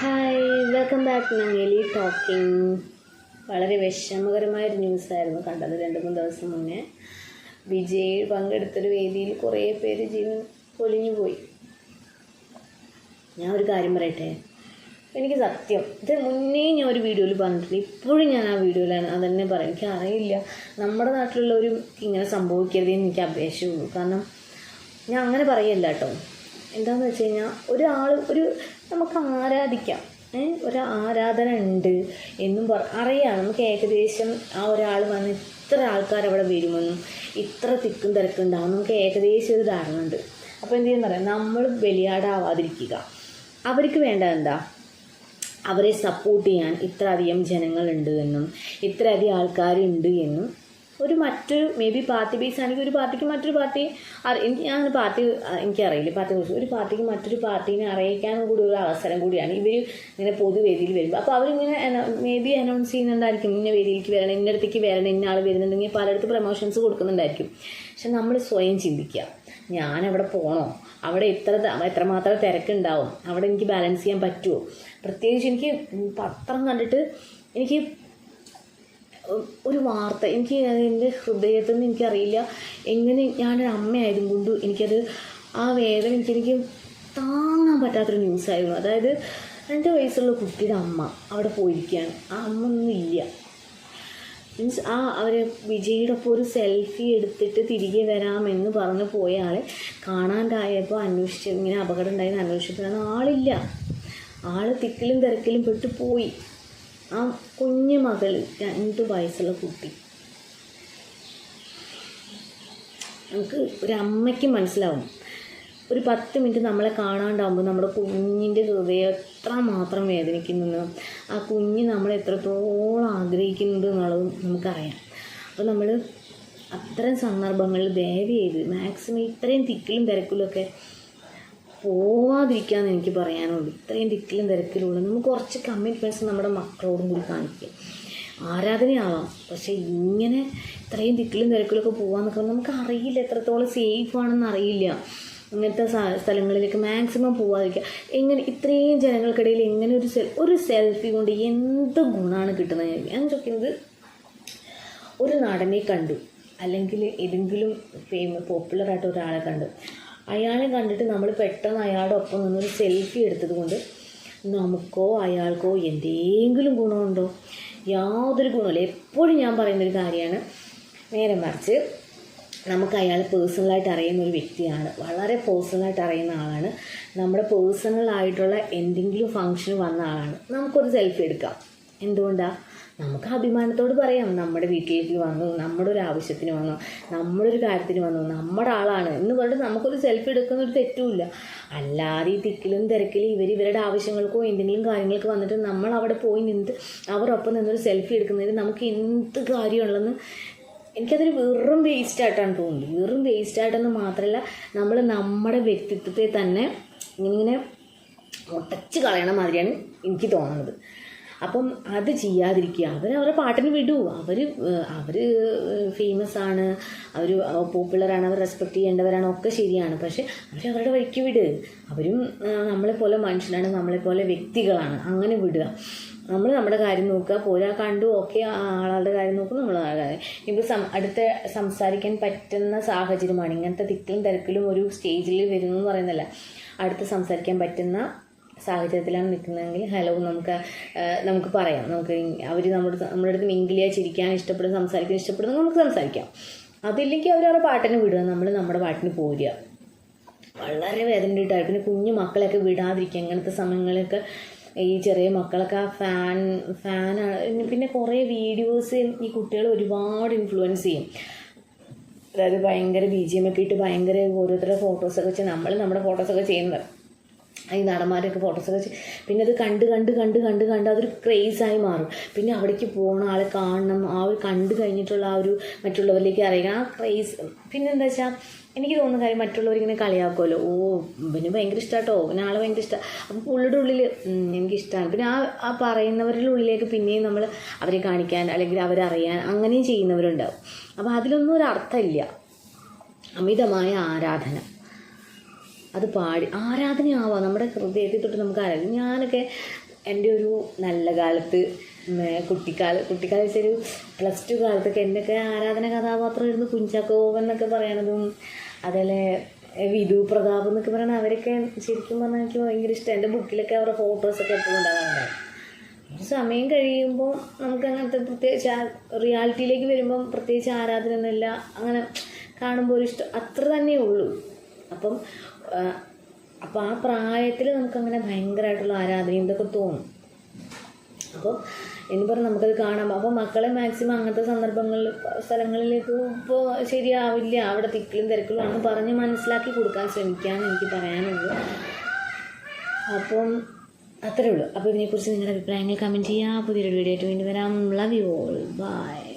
Hi welcome back to Nangeli talking വളരെ വിഷമകരമായൊരു ന്യൂസായിരുന്നു കണ്ടത് രണ്ട് മൂന്ന് ദിവസം മുന്നേ. വിജയ് പങ്കെടുത്തൊരു വേദിയിൽ കുറേ പേര് ജീവൻ പൊലിഞ്ഞു പോയി. ഞാൻ ഒരു കാര്യം പറയട്ടെ? എനിക്ക് സത്യം ഇത് മുന്നേ ഞാൻ ഒരു വീഡിയോയിൽ പറഞ്ഞിട്ടില്ല ഇപ്പോഴും ഞാൻ ആ വീഡിയോയിലാണ് അതന്നെ പറയാം. എനിക്ക് അറിയില്ല. നമ്മുടെ നാട്ടിലുള്ളവരും ഇങ്ങനെ സംഭവിക്കരുതെന്ന് എനിക്ക് അപേക്ഷയുള്ളൂ. കാരണം ഞാൻ അങ്ങനെ പറയല്ല കേട്ടോ. എന്താണെന്ന് വെച്ച് കഴിഞ്ഞാൽ ഒരാൾ ഒരു നമുക്ക് ആരാധിക്കാം ഒരു ആരാധന ഉണ്ട് എന്നും പറ അറിയാം. നമുക്ക് ഏകദേശം ആ ഒരാൾ വന്ന് ഇത്ര ആൾക്കാർ അവിടെ വരുമെന്നും ഇത്ര തിക്കും തിരക്കുണ്ടാവും. നമുക്ക് ഏകദേശം ഒരു ധാരണ ഉണ്ട്. അപ്പോൾ എന്ത് ചെയ്യുന്ന പറയാം നമ്മൾ ബലിയാടാവാതിരിക്കുക. അവർക്ക് വേണ്ട എന്താ? അവരെ സപ്പോർട്ട് ചെയ്യാൻ ഇത്രയധികം ജനങ്ങളുണ്ട് എന്നും ഇത്രയധികം ആൾക്കാരുണ്ട് എന്നും ഒരു മറ്റൊരു മേ ബി പാർട്ടി ബേസ് ആണെങ്കിൽ ഒരു പാർട്ടിക്ക് മറ്റൊരു പാർട്ടി എനിക്ക് ഞാൻ പാർട്ടി എനിക്കറിയില്ല പാർട്ടിയെ കുറിച്ച് ഒരു പാർട്ടിക്ക് മറ്റൊരു പാർട്ടീനെ അറിയിക്കാനും കൂടി ഒരു അവസരം കൂടിയാണ്. ഇവർ ഇങ്ങനെ പൊതുവേദിയിൽ വരുമ്പോൾ അപ്പോൾ അവരിങ്ങനെ മേ ബി അനൗൺസ് ചെയ്യുന്നുണ്ടായിരിക്കും. ഇന്ന വേദിയിലേക്ക് വരണം ഇന്ന അടുത്തേക്ക് വരണം ഇന്ന ആൾ വരുന്നുണ്ടെങ്കിൽ പലയിടത്ത് പ്രൊമോഷൻസ് കൊടുക്കുന്നുണ്ടായിരിക്കും. പക്ഷെ നമ്മൾ സ്വയം ചിന്തിക്കുക. ഞാനവിടെ പോകണോ അവിടെ ഇത്ര എത്രമാത്രം തിരക്കുണ്ടാവും? അവിടെ എനിക്ക് ബാലൻസ് ചെയ്യാൻ പറ്റുമോ പ്രത്യേകിച്ച് എനിക്ക് പത്രം കണ്ടിട്ട് എനിക്ക് ഒരു വാർത്ത. എനിക്ക് എന്റെ ഹൃദയത്തിൽ നിന്ന് എനിക്കറിയില്ല. എങ്ങനെ ഞാനൊരു അമ്മയായതും കൊണ്ട് എനിക്കത് ആ വേദന എനിക്ക് എനിക്ക് താങ്ങാൻ പറ്റാത്തൊരു ന്യൂസായിരുന്നു അതായത് രണ്ട് വയസ്സുള്ള കുട്ടിയുടെ അമ്മ അവിടെ പോയിരിക്കുകയാണ്. ആ അമ്മ ഒന്നും ഇല്ല. മീൻസ് ആ അവർ വിജയുടെ ഒപ്പം ഒരു സെൽഫി എടുത്തിട്ട് തിരികെ വരാമെന്ന് പറഞ്ഞ് പോയ ആളെ കാണാണ്ടായപ്പോൾ അന്വേഷിച്ച് ഇങ്ങനെ അപകടം ഉണ്ടായെന്ന് അന്വേഷിച്ചപ്പോഴാണ് ആളില്ല. ആൾ തിക്കിലും തിരക്കിലും പെട്ട് പോയി. ആ കുഞ്ഞു മകൾ രണ്ട് വയസ്സുള്ള കുട്ടി. നമുക്ക് ഒരു അമ്മയ്ക്ക് മനസ്സിലാവും. ഒരു പത്ത് മിനിറ്റ് നമ്മളെ കാണാണ്ടാവുമ്പോൾ നമ്മുടെ കുഞ്ഞിന്റെ ഹൃദയം എത്ര മാത്രം വേദനിക്കുന്നെന്ന് ആ കുഞ്ഞ് നമ്മളെ എത്രത്തോളം ആഗ്രഹിക്കുന്നുണ്ട് എന്നുള്ളതും നമുക്കറിയാം. അപ്പോൾ നമ്മൾ അത്തരം സന്ദർഭങ്ങളിൽ ദയവ് ചെയ്ത് മാക്സിമം ഇത്രയും തിക്കിലും തിരക്കിലൊക്കെ പോവാതിരിക്കാന്ന് എനിക്ക് പറയാനുള്ളൂ. ഇത്രയും തിക്കിലും തിരക്കിലുള്ള നമുക്ക് കുറച്ച് കമ്മിറ്റ്മെന്റ്സ് നമ്മുടെ മക്കളോടും കൂടി കാണിക്കുക ആരാധനയാവാം. പക്ഷേ ഇങ്ങനെ ഇത്രയും തിക്കിലും തിരക്കിലൊക്കെ പോകാന്നൊക്കെ പറഞ്ഞാൽ നമുക്ക് അറിയില്ല എത്രത്തോളം സേഫ് ആണെന്ന് അറിയില്ല. ഇങ്ങനത്തെ സ്ഥലങ്ങളിലേക്ക് മാക്സിമം പോവാതിരിക്കുക എങ്ങനെ ഇത്രയും ജനങ്ങൾക്കിടയിൽ എങ്ങനെ ഒരു സെൽ ഒരു സെൽഫി കൊണ്ട് എന്ത് ഗുണമാണ് കിട്ടുന്നത് ഞാൻ ചോദിക്കുന്നത് ഒരു നടനെ കണ്ടു. അല്ലെങ്കിൽ ഏതെങ്കിലും ഫേമ പോപ്പുലറായിട്ട് ഒരാളെ കണ്ടു. അയാളെ കണ്ടിട്ട് നമ്മൾ പെട്ടെന്ന് അയാളുടെ ഒപ്പം നിന്നൊരു സെൽഫി എടുത്തത് കൊണ്ട് നമുക്കോ അയാൾക്കോ എന്തെങ്കിലും ഗുണമുണ്ടോ? യാതൊരു ഗുണമില്ല എപ്പോഴും ഞാൻ പറയുന്നൊരു കാര്യമാണ്. നേരെ മറിച്ച് നമുക്ക് അയാൾ പേഴ്സണലായിട്ട് അറിയുന്ന ഒരു വ്യക്തിയാണ്. വളരെ പേഴ്സണലായിട്ട് അറിയുന്ന ആളാണ്. നമ്മുടെ പേഴ്സണലായിട്ടുള്ള എന്തെങ്കിലും ഫങ്ഷന് വന്ന ആളാണ്. നമുക്കൊരു സെൽഫി എടുക്കാം. എന്തുകൊണ്ടാണ് നമുക്ക് അഭിമാനത്തോട് പറയാം. നമ്മുടെ വീട്ടിലേക്ക് വന്നു നമ്മുടെ ഒരു ആവശ്യത്തിന് വന്നു നമ്മുടെ ഒരു കാര്യത്തിന് വന്നു നമ്മുടെ ആളാണ് എന്ന് പറഞ്ഞിട്ട് നമുക്കൊരു സെൽഫി എടുക്കുന്ന ഒരു തെറ്റുമില്ല. അല്ലാതെ ഈ തിക്കിലും തിരക്കിലും ഇവർ ഇവരുടെ ആവശ്യങ്ങൾക്കോ എന്തെങ്കിലും കാര്യങ്ങൾക്ക് വന്നിട്ട് നമ്മൾ അവിടെ പോയി നിന്ന് അവരൊപ്പം നിന്നൊരു സെൽഫി എടുക്കുന്നതിൽ നമുക്ക് എന്ത് കാര്യമുള്ളതെന്ന് എനിക്കതൊരു വെറും വേസ്റ്റ് ആയിട്ടാണ് തോന്നുന്നത്. വെറും വേസ്റ്റ് ആയിട്ടെന്ന് മാത്രമല്ല നമ്മൾ നമ്മുടെ വ്യക്തിത്വത്തെ തന്നെ ഇങ്ങനെ മുട്ടച്ച് കളയണ മാതിരിയാണ് എനിക്ക് തോന്നുന്നത്. അപ്പം അത് ചെയ്യാതിരിക്കുക. അവർ അവരുടെ പാട്ടിന് വിടൂ. അവർ അവർ ഫേമസ് ആണ്. അവർ പോപ്പുലറാണ് അവർ റെസ്പെക്റ്റ് ചെയ്യേണ്ടവരാണ്. ഒക്കെ ശരിയാണ്. പക്ഷെ അവർ അവരുടെ വഴിക്ക് വിട്. അവരും നമ്മളെപ്പോലെ മനുഷ്യനാണ്. നമ്മളെപ്പോലെ വ്യക്തികളാണ്. അങ്ങനെ വിടുക. നമ്മൾ നമ്മുടെ കാര്യം നോക്കുക. പോരാ കണ്ടു ഓക്കെ ആളുടെ കാര്യം നോക്കും. നമ്മൾ കാര്യം ഇപ്പോൾ സം അടുത്ത സംസാരിക്കാൻ പറ്റുന്ന സാഹചര്യമാണ്. ഇങ്ങനത്തെ തിക്കിലും തിരക്കിലും ഒരു സ്റ്റേജിൽ വരുന്നു എന്ന് പറയുന്നില്ല അടുത്ത് സംസാരിക്കാൻ പറ്റുന്ന സാഹചര്യത്തിലാണ് നിൽക്കുന്നതെങ്കിൽ ഹലോ നമുക്ക് നമുക്ക് പറയാം. നമുക്ക് അവർ നമ്മുടെ നമ്മുടെ അടുത്ത് മിങ്കിൾ ചിരിക്കാൻ ഇഷ്ടപ്പെടും സംസാരിക്കാൻ ഇഷ്ടപ്പെടുന്നു നമുക്ക് സംസാരിക്കാം. അതില്ലെങ്കിൽ അവർ അവരുടെ പാട്ടിന് വിടുക നമ്മൾ നമ്മുടെ പാട്ടിന് പോരുക. വളരെ വേദനയിട്ടായി പിന്നെ കുഞ്ഞു മക്കളെയൊക്കെ വിടാതിരിക്കുക അങ്ങനത്തെ സമയങ്ങളിലൊക്കെ ഈ ചെറിയ മക്കളൊക്കെ ആ ഫാൻ ഫാനാണ് പിന്നെ കുറേ വീഡിയോസ് ഈ കുട്ടികൾ ഒരുപാട് ഇൻഫ്ലുവൻസ് ചെയ്യും. അതായത് ഭയങ്കര ബി ജി എം ഒക്കെ ഇട്ട് ഭയങ്കര ഓരോരുത്തരുടെ ഫോട്ടോസൊക്കെ വെച്ച് നമ്മൾ നമ്മുടെ ഫോട്ടോസൊക്കെ ചെയ്യുന്നത്. ഈ നടന്മാരൊക്കെ ഫോട്ടോസ് വെച്ച് പിന്നെ അത് കണ്ട് കണ്ട് കണ്ട് കണ്ട് കണ്ട് അതൊരു ക്രേസായി മാറും. പിന്നെ അവിടേക്ക് പോകണം ആളെ കാണണം ആ ഒരു കണ്ടു കഴിഞ്ഞിട്ടുള്ള ആ ഒരു മറ്റുള്ളവരിലേക്ക് അറിയണം ആ ക്രേസ് പിന്നെ എന്താ വെച്ചാൽ എനിക്ക് തോന്നുന്ന കാര്യം മറ്റുള്ളവരിങ്ങനെ കളിയാക്കുമല്ലോ ഓ പിന്നെ ഭയങ്കര ഇഷ്ടമാട്ടോ പിന്നെ ആളെ ഭയങ്കര ഇഷ്ടമാണ് അപ്പം പുള്ളിയുടെ ഉള്ളിൽ എനിക്കിഷ്ടമാണ് പിന്നെ ആ ആ പറയുന്നവരുടെ ഉള്ളിലേക്ക് പിന്നെയും നമ്മൾ അവരെ കാണിക്കാൻ അല്ലെങ്കിൽ അവരെ അറിയാൻ അങ്ങനെയും ചെയ്യുന്നവരുണ്ടാവും. അപ്പോൾ അതിലൊന്നും ഒരു അർത്ഥമില്ല. അമിതമായ ആരാധന. അത് പാടി. ആരാധനയാവാം. നമ്മുടെ ഹൃദയത്തിൽ തൊട്ട് നമുക്ക് ആരാധന. ഞാനൊക്കെ എന്റെ ഒരു നല്ല കാലത്ത് കുട്ടിക്കാല കുട്ടിക്കാല വെച്ചൊരു പ്ലസ് ടു കാലത്തൊക്കെ എന്നൊക്കെ ആരാധന കഥാപാത്രമായിരുന്നു കുഞ്ചാക്കോവൻ എന്നൊക്കെ പറയണതും അതേപോലെ വിധു പ്രതാപ് എന്നൊക്കെ പറയണ അവരൊക്കെ ശരിക്കും പറഞ്ഞാൽ എനിക്ക് ഭയങ്കര ഇഷ്ടം. എന്റെ ബുക്കിലൊക്കെ അവരുടെ ഫോട്ടോസൊക്കെ എപ്പോഴും ഉണ്ടാകാറുണ്ട് സമയം കഴിയുമ്പോൾ നമുക്ക് അങ്ങനത്തെ പ്രത്യേകിച്ച് റിയാലിറ്റിയിലേക്ക് വരുമ്പം പ്രത്യേകിച്ച് ആരാധന ഒന്നുമില്ല. അങ്ങനെ കാണുമ്പോൾ ഒരു ഇഷ്ടം. അത്ര തന്നെ ഉള്ളൂ. അപ്പം അപ്പോൾ ആ പ്രായത്തിൽ നമുക്കങ്ങനെ ഭയങ്കരമായിട്ടുള്ള ആരാധനയും ഇതൊക്കെ തോന്നും. അപ്പോൾ എന്ന് പറഞ്ഞ് നമുക്കത് കാണാം. അപ്പോൾ മക്കളെ മാക്സിമം അങ്ങനത്തെ സന്ദർഭങ്ങളിൽ സ്ഥലങ്ങളിലേക്ക് ഇപ്പോൾ ശരിയാവില്ല. അവിടെ തിക്കിലും തിരക്കിലും ആണെന്ന് പറഞ്ഞ് മനസ്സിലാക്കി കൊടുക്കാൻ ശ്രമിക്കാമെന്ന് എനിക്ക് പറയാനുള്ളൂ. അപ്പം അത്രേ ഉള്ളൂ. അപ്പോൾ ഇതിനെക്കുറിച്ച് നിങ്ങളുടെ അഭിപ്രായങ്ങൾ കമന്റ് ചെയ്യുക പുതിയൊരു വീഡിയോ ആയിട്ട് വീണ്ടും വരാം. Love you all by